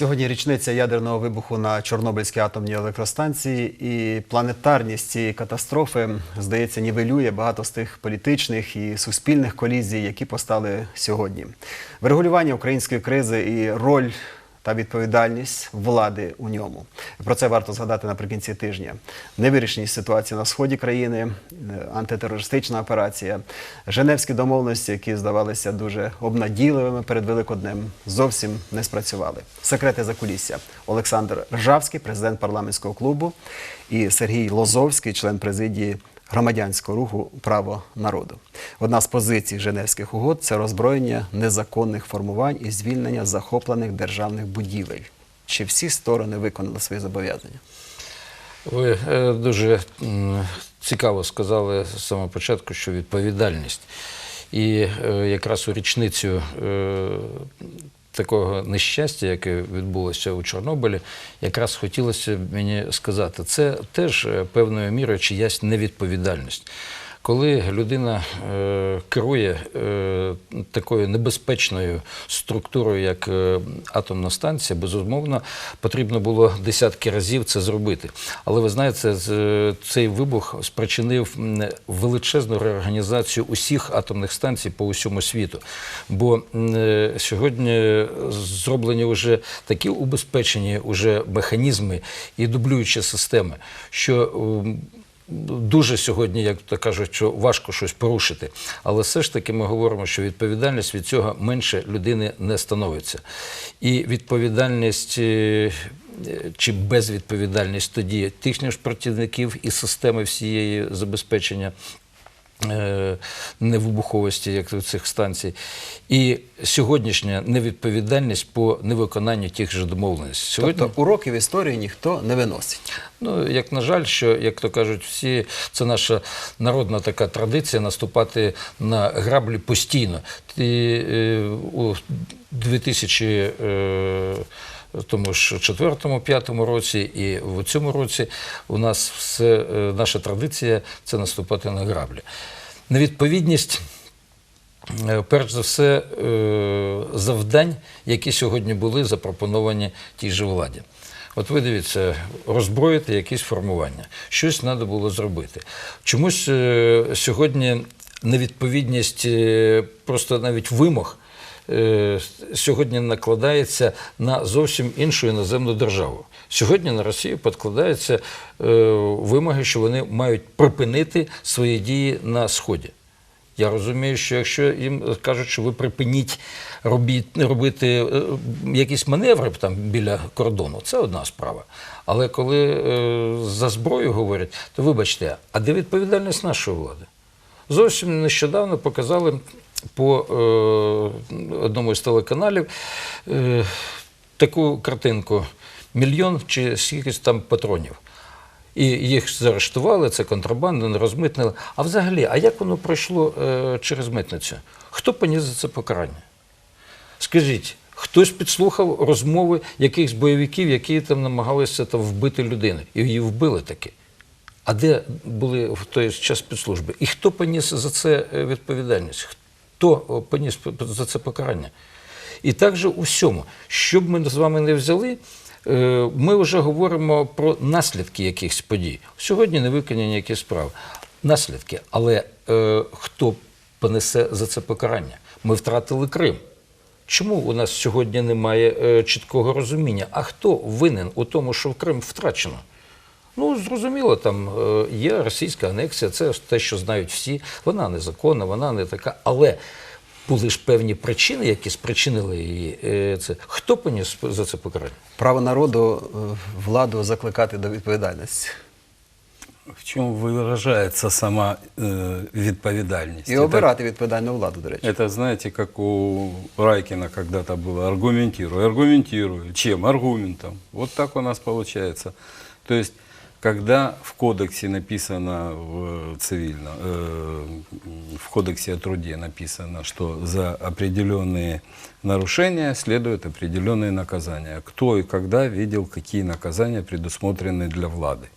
Сьогодні річниця ядерного вибуху на Чорнобильській атомній електростанції, і планетарність цієї катастрофи, здається, нівелює багато з тих політичних і суспільних колізій, які постали сьогодні. Врегулювання української кризи і роль та відповідальність влади у ньому. Про це варто згадати наприкінці тижня. Невирішеність ситуації на сході країни, е, антитерористична операція, Женевські домовленості, які здавалися дуже обнадійливими перед Великоднем, зовсім не спрацювали. Секрети закулісся. Олександр Ржавський, президент парламентського клубу, і Сергій Лозовський, член президії громадянського руху Право народу. Одна з позицій Женевських угод це роззброєння незаконних формувань і звільнення захоплених державних будівель. Чи всі сторони виконали свої зобов'язання? Ви е, дуже цікаво сказали з самого початку, що відповідальність. І е, якраз у річницю е, такого нещастя, яке відбулося у Чорнобилі, якраз хотілося б мені сказати, це теж е, певною мірою чиясь невідповідальність. Коли людина е, керує е, такою небезпечною структурою, як е, атомна станція, безумовно, потрібно було десятки разів це зробити. Але ви знаєте, цей вибух спричинив величезну реорганізацію усіх атомних станцій по усьому світу. Бо сьогодні зроблені вже такі убезпечені уже механізми і дублюючі системи, що Дуже сьогодні, як то кажуть, що важко щось порушити. Але все ж таки ми говоримо, що відповідальність від цього менше людини не становиться. І відповідальність е, чи безвідповідальність тоді тих ж працівників і системи всієї забезпечення. Е, Невибуховості як цих станцій, і сьогоднішня невідповідальність по невиконанню тих же домовленостей. Сьогодні Тобто уроків історії ніхто не виносить. Ну, як на жаль, що, як то кажуть, всі це наша народна така традиція наступати на граблі постійно. І, е, у 2000 е, тому ж четвертому, п'ятому році і в цьому році у нас все наша традиція це наступати на граблі. Невідповідність Е, перш за все, е, завдань, які сьогодні були запропоновані тій же владі. От ви дивіться, роззброїти якісь формування, щось треба було зробити. Чомусь е, сьогодні невідповідність просто навіть вимог сьогодні накладається на зовсім іншу іноземну державу. Сьогодні на Росію підкладаються е, вимоги, що вони мають припинити свої дії на Сході. Я розумію, що якщо їм кажуть, що ви припиніть робіть, робити е, якісь маневри там біля кордону, це одна справа. Але коли е, за зброю говорять, то вибачте, а де відповідальність нашої влади? Зовсім нещодавно показали по е, одному із телеканалів е, таку картинку: мільйон чи скількись там патронів. І їх заарештували, це контрабанда, розмитнили. А взагалі, а як воно пройшло е, через митницю? Хто поніс за це покарання? Скажіть, хтось підслухав розмови якихось бойовиків, які там намагалися там, вбити людину, і її вбили таки. А де були в той час спецслужби? І хто поніс за це е, відповідальність? Хто поніс за це покарання? І так же у всьому, що б ми з вами не взяли, е, ми вже говоримо про наслідки якихось подій. Сьогодні не виконані якісь справи. Наслідки. Але е, хто понесе за це покарання? Ми втратили Крим. Чому у нас сьогодні немає е, чіткого розуміння? А хто винен у тому, що в Крим втрачено? Ну, зрозуміло, там е, є російська анексія, це те, що знають всі. Вона незаконна, вона не така. Але були ж певні причини, які спричинили її. е, Це хто поніс за це покарання? Право народу е, владу закликати до відповідальності. В чем выражается сама э, відповідальність? І Это- обирати відповідальну владу, до речі. Это, знаете, как у Райкина когда-то было, аргументируй, аргументируй. Чем? Аргументом. Вот так у нас получается. То есть, когда в кодексе написано в цивильно, э, в кодексе о труде написано, что за определенные нарушения следуют определенные наказания. Кто и когда видел, какие наказания предусмотрены для влады?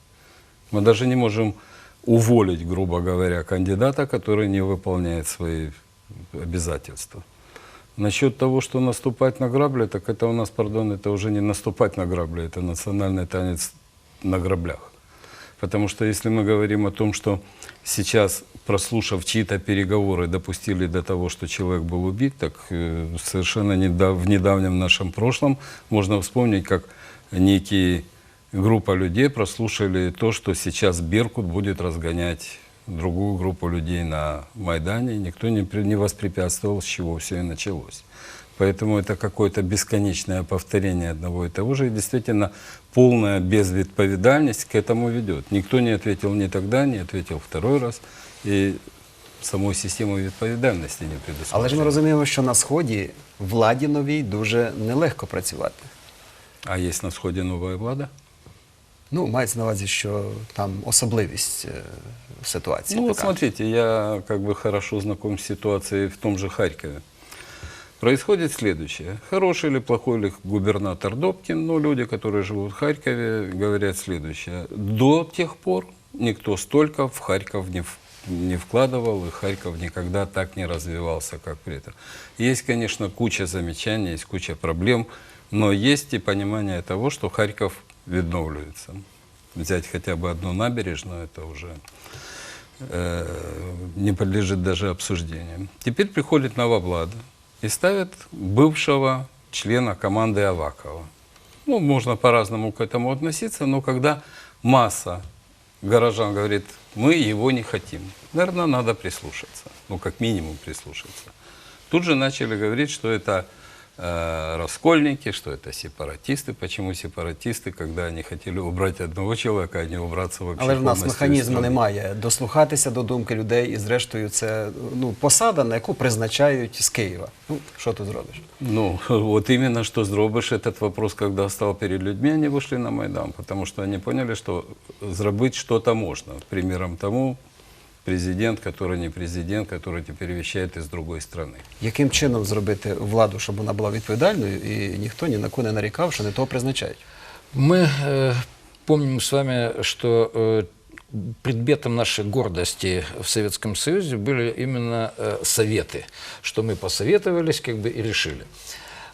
Мы даже не можем уволить, грубо говоря, кандидата, который не выполняет свои обязательства. Насчет того, что наступать на грабли, так это у нас, пардон, это уже не наступать на грабли, это национальный танец на граблях. Потому что если мы говорим о том, что сейчас, прослушав чьи-то переговоры, допустили до того, что человек был убит, так э, совершенно недав- в недавнем нашем прошлом можно вспомнить, как некие группа людей прослушали то, что сейчас Беркут будет разгонять другую группу людей на Майдане. Никто не, не воспрепятствовал, с чего все и началось. Поэтому это какое-то бесконечное повторение одного и того же. И действительно, полная безвідповідальність к этому ведет. Никто не ответил ни тогда, не ответил второй раз. И самой системы відповідальності не предусмотрено. Але ж ми розуміємо, що на сході владі новій дуже нелегко працювати. А есть на сходе новая влада? Ну, мається на увазі, що там особливість е, ситуації. Ну вот така. смотрите, я как бы хорошо знаком с ситуацией в том же Харькове. Происходит следующее. Хороший или плохой ли губернатор Добкин, но люди, которые живут в Харькове, говорят следующее. До тех пор никто столько в Харьков не, не вкладывал, и Харьков никогда так не развивался, как при этом. Есть, конечно, куча замечаний, есть куча проблем, но есть и понимание того, что Харьков відновлюється. Взять хотя бы одну набережную, это уже э, не подлежит даже обсуждению. Теперь приходит новоблада и ставит бывшего члена команды Авакова. Ну, можно по-разному к этому относиться, но когда масса горожан говорит, мы его не хотим, наверное, надо прислушаться. Ну, как минимум прислушаться. Тут же начали говорить, что это раскольники, что это сепаратисты. Почему сепаратисты, когда они хотели убрать одного человека, а не убраться вообще Але ж в нас полностью из механізму страны? немає дослухатися до думки людей, і зрештою це ну, посада, на яку призначають з Києва. Ну, що тут зробиш? Ну, вот именно что зробишь этот вопрос, когда стал перед людьми, они вышли на Майдан, потому что они поняли, что зробить что-то можно. Примером тому президент, который не президент, который теперь вещает из другой страны. Яким чином зробити владу, щоб вона була відповідальною, і ніхто ні на кого не нарікав, що не того призначають? Мы э, помним с вами, что э, предметом нашей гордости в Советском Союзе были именно э, советы, что мы посоветовались как бы и решили.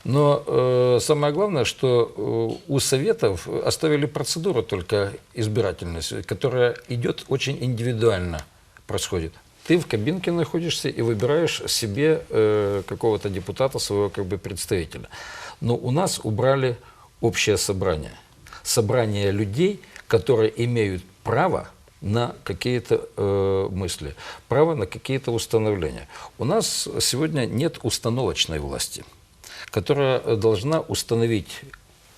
Но э, самое главное, что э, у советов оставили процедуру только избирательность, которая идет очень индивидуально происходит. Ты в кабинке находишься и выбираешь себе э, какого-то депутата, своего как бы представителя. Но у нас убрали общее собрание. Собрание людей, которые имеют право на какие-то э, мысли, право на какие-то установления. У нас сегодня нет установочной власти, которая должна установить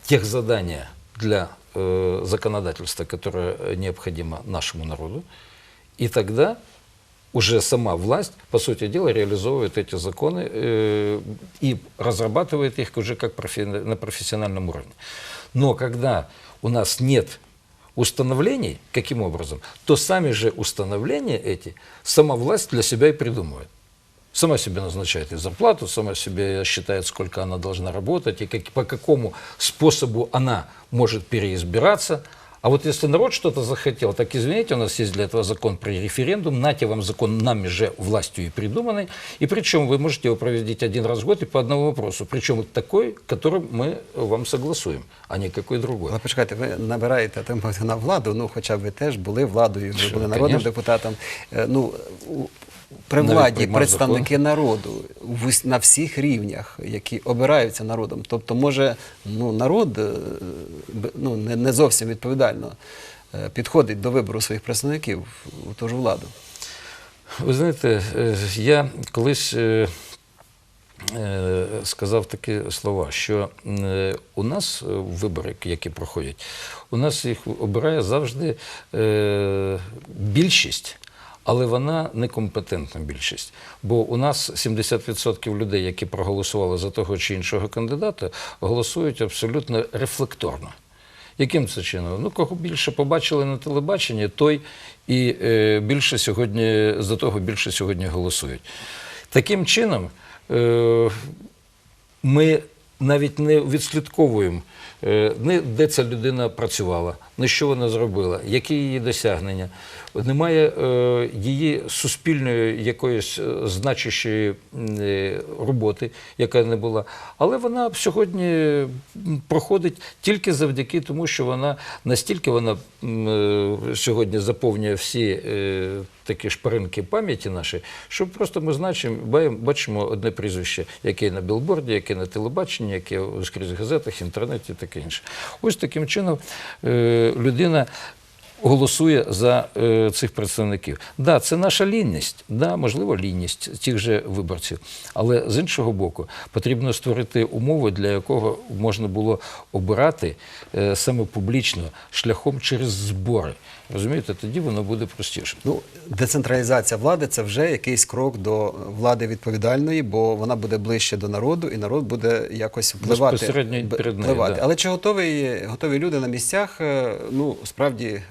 тех задания для э, законодательства, которое необходимо нашему народу, и тогда уже сама власть, по сути дела, реализовывает эти законы э, и разрабатывает их уже как профи- на профессиональном уровне. Но когда у нас нет установлений, каким образом, то сами же установления эти сама власть для себя и придумывает. Сама себе назначает и зарплату, сама себе считает, сколько она должна работать и как, по какому способу она может переизбираться. А вот если народ что-то захотел, так извините, у нас есть для этого закон при референдум, нате вам закон нами же властью и придуманный, и причем вы можете его проводить один раз в год и по одному вопросу, причем такой, который мы вам согласуем, а не какой другой. Але почекайте, ви набираєте так мовити, на владу, ну хоча б ви теж були владою, ви Що, були народним конечно. депутатом. Е, Ну, у- при владі представники народу на всіх рівнях, які обираються народом. Тобто, може, ну, народ е, ну, не, не зовсім відповідально е, підходить до вибору своїх представників у ту ж владу. Ви знаєте, е, я колись сказав такі слова, що у нас вибори, які проходять, у нас їх обирає завжди більшість. Але вона некомпетентна більшість. Бо у нас 70% людей, які проголосували за того чи іншого кандидата, голосують абсолютно рефлекторно. Яким це чином? Ну, кого більше побачили на телебаченні, той і е, більше сьогодні за того більше сьогодні голосують. Таким чином, е, ми навіть не відслідковуємо е, не де ця людина працювала, не що вона зробила, які її досягнення. Немає е, її суспільної якоїсь е, значущої е, роботи, яка не була. Але вона сьогодні проходить тільки завдяки тому, що вона настільки вона сьогодні заповнює всі такі шпаринки пам'яті наші, що просто ми значимо, бачимо одне прізвище, яке на білборді, яке на телебаченні, яке скрізь газетах, інтернеті, таке інше. Ось таким чином людина голосує за е, цих представників. Да, це наша лінність, да, можливо, лінність тих же виборців. Але з іншого боку, потрібно створити умови, для якого можна було обирати е, саме публічно шляхом через збори. Розумієте, тоді воно буде простіше. Ну, децентралізація влади це вже якийсь крок до влади відповідальної, бо вона буде ближче до народу, і народ буде якось впливати. Безпосередньо перед нею, впливати. да. Але чи готові, готові люди на місцях, е, ну справді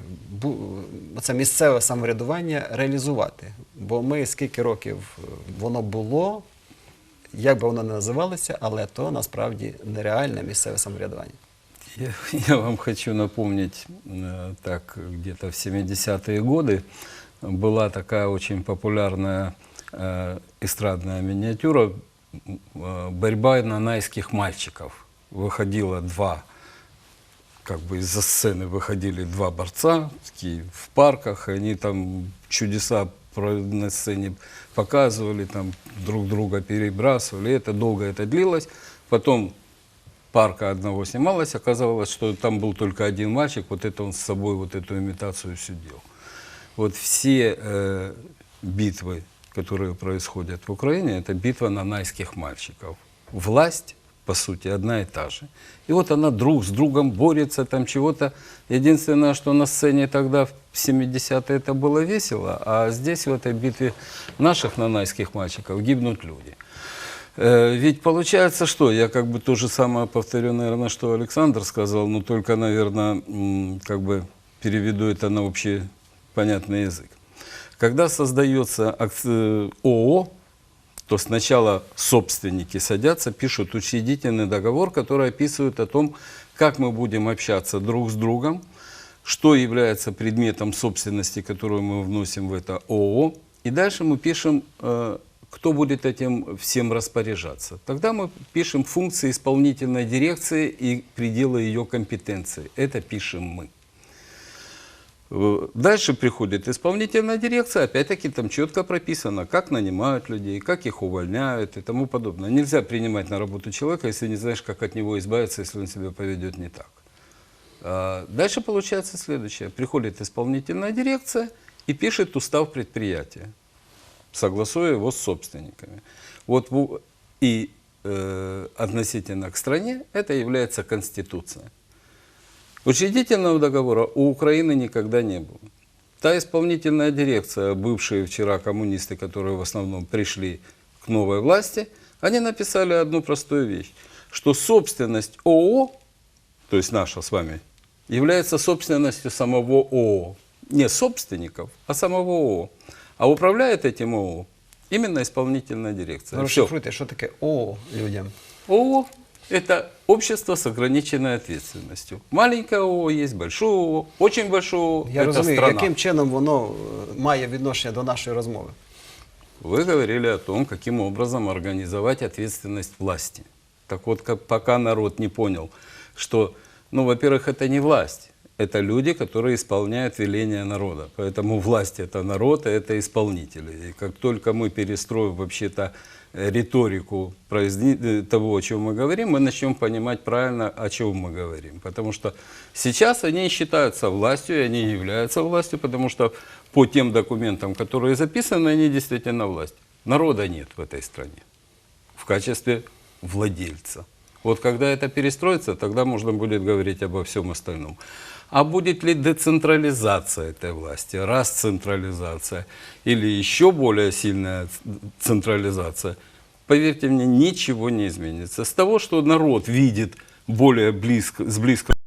це місцеве самоврядування реалізувати? Бо ми скільки років воно було, як би воно не називалося, але то насправді нереальне місцеве самоврядування. Я, я вам хочу напомнить, э, так где-то в 70-е годы была такая очень популярная э, эстрадная миниатюра э, «Борьба нанайских мальчиков». Выходило два, как бы из-за сцены выходили два борца такие, в парках, и они там чудеса на сцене показывали, там друг друга перебрасывали. Это долго это длилось. Потом парка одного снималась, оказалось, что там был только один мальчик, вот это он с собой вот эту имитацию все делал. Вот все э, битвы, которые происходят в Украине, это битва нанайских мальчиков. Власть, по сути, одна и та же. И вот она друг с другом борется, там чего-то. Единственное, что на сцене тогда в 70-е это было весело, а здесь в этой битве наших нанайских мальчиков гибнут люди. Э, Ведь получается что? Я как бы то же самое повторю, наверное, что Александр сказал, но только, наверное, как бы переведу это на общий понятный язык. Когда создается акци- ООО, то сначала собственники садятся, пишут учредительный договор, который описывает о том, как мы будем общаться друг с другом, что является предметом собственности, которую мы вносим в это ООО. И дальше мы пишем, э, кто будет этим всем распоряжаться. Тогда мы пишем функции исполнительной дирекции и пределы ее компетенции. Это пишем мы. Э, Дальше приходит исполнительная дирекция, опять-таки там четко прописано, как нанимают людей, как их увольняют и тому подобное. Нельзя принимать на работу человека, если не знаешь, как от него избавиться, если он себя поведет не так. А, Дальше получается следующее. Приходит исполнительная дирекция и пишет устав предприятия, согласуя его с собственниками. Вот и э, относительно к стране это является Конституция. Учредительного договора у Украины никогда не было. Та исполнительная дирекция, бывшие вчера коммунисты, которые в основном пришли к новой власти, они написали одну простую вещь, что собственность ООО, то есть наша с вами, является собственностью самого ООО. Не собственников, а самого ООО. А управляет этим ООО именно исполнительная дирекция. Ну, Всё. розшифруйте, що таке ООО людям. ООО – это общество с ограниченной ответственностью. Маленькое ООО есть, большое ООО, очень большое ООО – Я это розумію, страна. яким чином воно е, має відношення до нашої розмови. Вы говорили о том, каким образом организовать ответственность власти. Так вот, как, пока народ не понял, что, ну, во-первых, это не власть, это люди, которые исполняют веления народа. Поэтому власть – это народ, а это исполнители. И как только мы перестроим вообще-то э, риторику э, того, о чем мы говорим, мы начнем понимать правильно, о чем мы говорим. Потому что сейчас они считаются властью, и они являются властью, потому что по тем документам, которые записаны, они действительно власть. Народа нет в этой стране в качестве владельца. Вот когда это перестроится, тогда можно будет говорить обо всем остальном. А будет ли децентрализация этой власти, расцентрализация или еще более сильная централизация, поверьте мне, ничего не изменится. С того, что народ видит более близко, с близкого